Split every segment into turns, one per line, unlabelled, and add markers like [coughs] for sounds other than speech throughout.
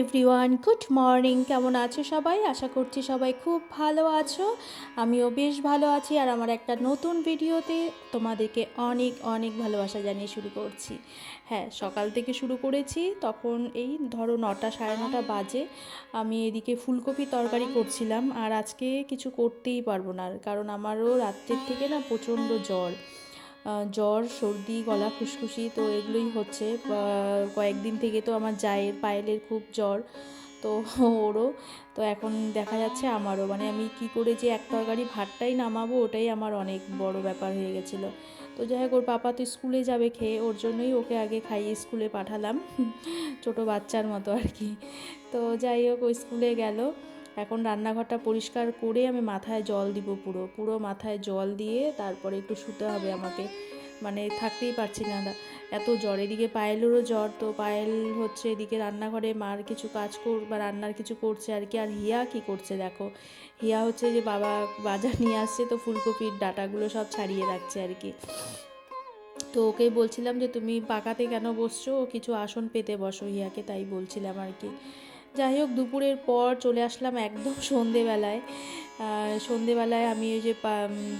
Everyone good morning কেমন আছো সবাই? আশা করছি সবাই খুব ভালো আছো। আমিও বেশ ভালো আছি। আর আমার একটা নতুন ভিডিওতে তোমাদেরকে অনেক অনেক ভালোবাসা জানিয়ে শুরু করছি। হ্যাঁ সকাল থেকে শুরু করেছি। তখন এই ধরো নটা, সাড়ে নটা বাজে। আমি এদিকে ফুলকপি তরকারি করছিলাম। আর আজকে কিছু করতেই পারব না। কারণ আমারও রাত্রের থেকে না প্রচণ্ড জ্বর। জ্বর, সর্দি, গলা খুশখুশি তো এগুলোই হচ্ছে। কয়েকদিন থেকে তো আমার জায়ের পায়েলের খুব জ্বর, তো ওরও। তো এখন দেখা যাচ্ছে আমারও। মানে আমি কি করে যে এক তরকারি ভাতটাই নামাবো, ওটাই আমার অনেক বড় ব্যাপার হয়ে গেছিল। তো যাই হোক, ওর পাপা তো স্কুলে যাবে খেয়ে, ওর জন্যই ওকে আগে খাইয়ে স্কুলে পাঠালাম। [laughs] ছোট বাচ্চার মতো আর কি। তো যাই হোক, ও স্কুলে গেল। এখন রান্নাঘরটা পরিষ্কার করে আমি মাথায় জল দিব পুরো পুরো মাথায় জল দিয়ে তারপরে একটু শুতে হবে আমাকে। মানে থাকতেই পারছি না এত জ্বর। এদিকে পায়েলেরও জ্বর, তো পায়েল হচ্ছে এদিকে রান্নাঘরে মার কিছু কাজ কর, বা রান্নার কিছু করছে আর কি। আর হিয়া কি করছে দেখো? হিয়া হচ্ছে যে বাবা বাজার নিয়ে আসছে, তো ফুলকপির ডাটাগুলো সব ছাড়িয়ে রাখছে আর কি। তো ওকেই বলছিলাম যে, তুমি পাকাতে কেন বসছো? কিছু আসন পেতে বসো হিয়াকে, তাই বলছিলাম আর কি। যাই হোক, দুপুরের পর চলে আসলাম একদম সন্ধেবেলায়। সন্ধেবেলায় আমি ওই যে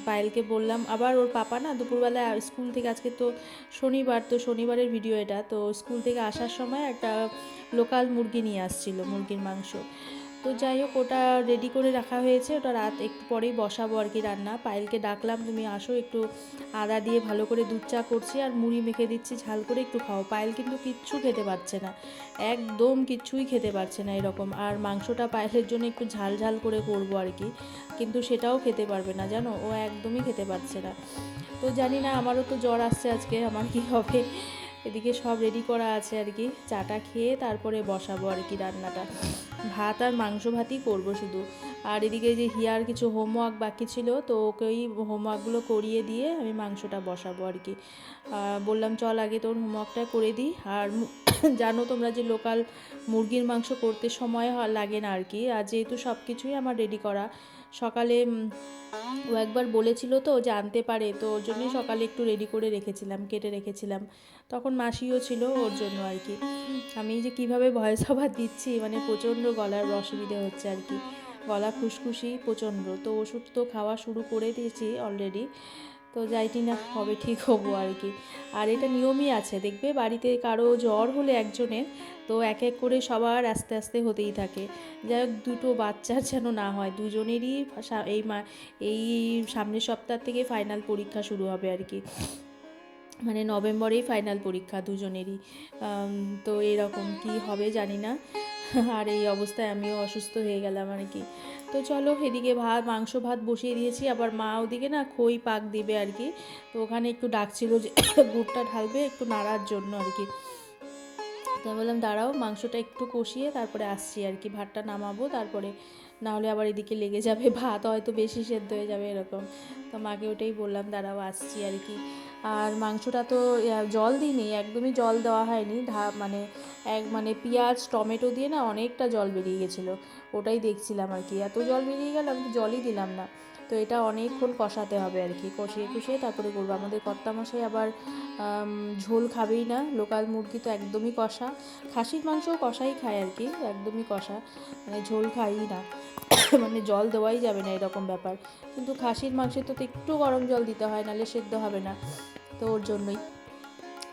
পায়েলকে বললাম, আবার ওর পাপা না দুপুরবেলায় স্কুল থেকে আজকে তো শনিবার, তো শনিবারের ভিডিও এটা, তো স্কুল থেকে আসার সময় একটা লোকাল মুরগি নিয়ে আসছিল, মুরগির মাংস। তো যাই হোক, ওটা রেডি করে রাখা হয়েছে। ওটা রাত একটু পরেই বসাবো আর কি রান্না। পায়েলকে ডাকলাম, তুমি আসো, একটু আদা দিয়ে ভালো করে দুধ চা করছি আর মুড়ি মেখে দিচ্ছি, ঝাল করে একটু খাও। পায়েল কিন্তু কিচ্ছু খেতে পারছে না। একদম কিচ্ছুই খেতে পারছে না এরকম। আর মাংসটা পায়েলের জন্য একটু ঝাল ঝাল করে করব আর কি। কিন্তু সেটাও খেতে পারবে না, জানো? ও একদমই খেতে পারছে না। তো জানি না, আমারও তো জ্বর আসছে আজকে, আমার কি হবে? এদিকে সব রেডি করা আছে আর কি। চাটা খেয়ে তারপরে বসাবো আর কি রান্নাটা। ভাত আর মাংস ভাতই করব শুধু। আর এদিকে যে হিয়ার কিছু হোমওয়ার্ক বাকি ছিল, তো ওকে ওই হোমওয়ার্কগুলো করিয়ে দিয়ে আমি মাংসটা বসাবো আর কি। বললাম, চল আগে তোর হোমওয়ার্কটা করে দিই। আর [laughs] জানো তোমরা যে লোকাল মুরগির মাংস করতে সময় লাগে না আর কি। আর যেহেতু সব কিছুই আমার রেডি করা। সকালে ও একবার বলেছিল তো যে আনতে পারে। তো ওর জন্যই সকালে একটু রেডি করে রেখেছিলাম, কেটে রেখেছিলাম। তখন মাসিও ছিল ওর জন্য আর কি। আমি যে কীভাবে ভয়েস ওভার দিচ্ছি মানে প্রচণ্ড গলার অসুবিধে হচ্ছে আর কি। গলা খুশখুশি প্রচণ্ড। তো ওষুধ তো খাওয়া শুরু করে দিয়েছি অলরেডি তো যাইটি না কবে ঠিক হব আর কি। আর এটা নিয়মই আছে, দেখবে বাড়িতে কারও জ্বর হলে একজনের, তো এক এক করে সবার আস্তে আস্তে হতেই থাকে। যাই হোক, দুটো বাচ্চার যেন না হয়, দুজনেরই এই মা, এই সামনের সপ্তাহ থেকে ফাইনাল পরীক্ষা শুরু হবে আর কি। মানে নভেম্বরেই ফাইনাল পরীক্ষা দুজনেরই। তো এরকম কি হবে জানি না। আর এই অবস্থায় আমিও অসুস্থ হয়ে গেলাম আর কি। তো চলো এদিকে ভাত, মাংস, ভাত বসিয়ে দিয়েছি। আবার মা ওদিকে না খই, পাক দিবে আর কি। তো ওখানে একটু ডাকছিল যে গুড়টা ঢালবে একটু নাড়ার জন্য আর কি। তো বললাম, দাঁড়াও, মাংসটা একটু কষিয়ে তারপরে আসছি আর কি। ভাতটা নামাবো, তারপরে না হলে আবার এদিকে লেগে যাবে ভাত, হয়তো বেশি সেদ্ধ হয়ে যাবে, এরকম। তো মাকে ওটাই বললাম, দাঁড়াও, আসছি আর কি। আর মাংসটা তো জল দিইনি, একদমই জল দেওয়া হয়নি। ধা মানে এক মানে পেঁয়াজ, টমেটো দিয়ে না অনেকটা জল বেরিয়ে গেছিল। ওটাই দেখছিলাম আর কি। এত জল বেরিয়ে গেল, আমি জলই দিলাম না। তো এটা অনেকক্ষণ কষাতে হবে আর কি। কষিয়ে কষিয়ে তারপরে করব। আমাদের কর্তামশাই আবার ঝোল খাবেই না। লোকাল মুরগি তো একদমই কষা। খাসির মাংসও কষাই খায় আর কি, একদমই কষা। মানে ঝোল খাই না। মানে জল দেওয়াই যাবে না এরকম ব্যাপার। কিন্তু খাসির মাংসে তো একটু গরম জল দিতে হয়, নাহলে সেদ্ধ হবে না। তো ওর জন্যই।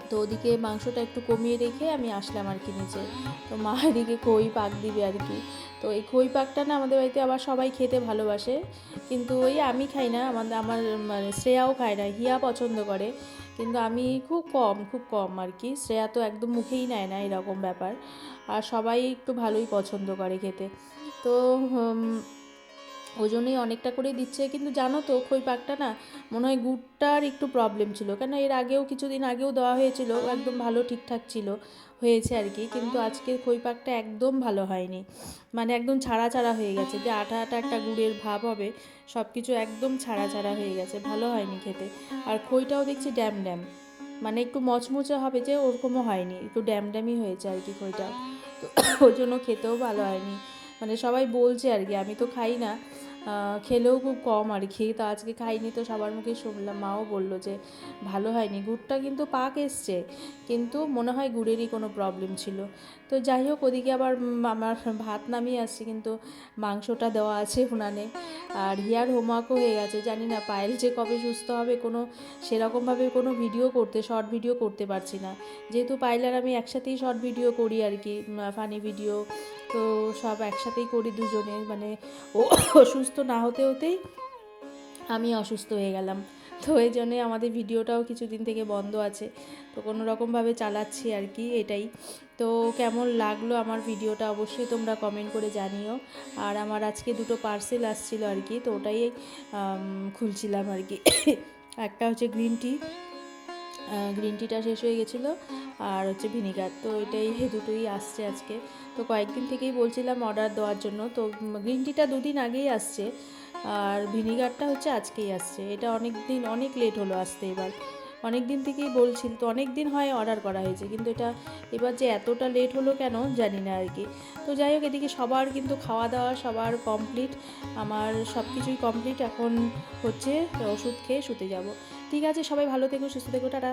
তো ওদিকে মাংসটা একটু কমিয়ে রেখে আমি আসলাম আর কি নিচে। তো মা এদিকে খই পাক দিবে আর কি। তো এই খই পাকটা না আমাদের বাড়িতে আবার সবাই খেতে ভালোবাসে। কিন্তু ওই আমি খাই না আমাদের আমার মানে শ্রেয়াও খায় না, হিয়া পছন্দ করে। কিন্তু আমি খুব কম খুব কম আর কি। শ্রেয়া তো একদম মুখেই নেয় না এরকম ব্যাপার। আর সবাই একটু ভালোই পছন্দ করে খেতে। তো ওই জন্যই অনেকটা করে দিচ্ছে। কিন্তু জানো তো, খই পাকটা না, মনে হয় গুড়টার একটু প্রবলেম ছিল। কেন এর আগেও, কিছুদিন আগেও দেওয়া হয়েছিল একদম ভালো ঠিকঠাক ছিল, হয়েছে আর কি। কিন্তু আজকের খই পাকটা একদম ভালো হয়নি। মানে একদম ছাড়া ছাড়া হয়ে গেছে। যে আটা আটা একটা গুড়ের ভাব হবে সব কিছু একদম ছাড়া ছাড়া হয়ে গেছে। ভালো হয়নি খেতে। আর খইটাও দেখছি ড্যাম ড্যাম। মানে একটু মচমচে হবে যে, ওরকমও হয়নি। একটু ড্যাম ড্যামই হয়েছে আর কি খইটা। তো ওই জন্য খেতেও ভালো হয়নি। মানে সবাই বলছে আর কি, আমি তো খাই না। খেলেও খুব কম আর কি, তো আজকে খাইনি তো সবার মুখে শুনলাম, মাও বলল যে ভালো হয়নি। গুড়টা কিন্তু পাক এসছে, কিন্তু মনে হয় গুড়েরই কোনো প্রবলেম ছিল। তো যাই হোক, ওদিকে আবার আমার ভাত নামিয়ে আসছে, কিন্তু মাংসটা দেওয়া আছে উনানে। আর হিয়ার হোমওয়ার্কও হয়ে গেছে, জানি না পায়েল যে কবে সুস্থ হবে, কোনো সেরকমভাবে কোনো ভিডিও করতে শর্ট ভিডিও করতে পারছি না। যেহেতু পায়েল আর আমি একসাথেই শর্ট ভিডিও করি আর কি ফানি ভিডিও তো সব একসাথেই করি দুজনে মানে ও অসুস্থ না হতে হতেই আমি অসুস্থ হয়ে গেলাম। তো এই জন্যে আমাদের ভিডিওটাও কিছুদিন থেকে বন্ধ আছে। তো কোনো রকমভাবে চালাচ্ছি আর কি এটাই। তো কেমন লাগল আমার ভিডিওটা অবশ্যই তোমরা কমেন্ট করে জানিও। আর আমার আজকে দুটো পার্সেল আসছিল আর কি, তো ওটাই খুলছিলাম আর কি। [coughs] একটা হচ্ছে গ্রিন টি গ্রিন টিটা শেষ হয়ে গেছিল আর হচ্ছে ভিনিগার তো এটাই এই [laughs] দুটোই আসছে আজকে। তো কয়েকদিন থেকেই বলছিলাম অর্ডার দেওয়ার জন্য, তো গ্রিন টিটা দুদিন আগেই আসছে আর ভিনিগারটা হচ্ছে আজকেই আসছে। এটা অনেক দিন অনেক লেট হলো আসতে এবার। অনেক দিন থেকেই বলছিল, তো অনেক দিন হয় অর্ডার করা হয়েছে, কিন্তু এটা এবার যে এতটা লেট হলো কেন জানি না আর কি। তো যাই হোক, এদিকে সবার কিন্তু খাওয়া দাওয়া সবার কমপ্লিট আমার সব কিছুই কমপ্লিট এখন হচ্ছে ওষুধ খেয়ে শুতে যাব। ঠিক আছে সবাই ভালো থেকো সুস্থ থেকো টাটা।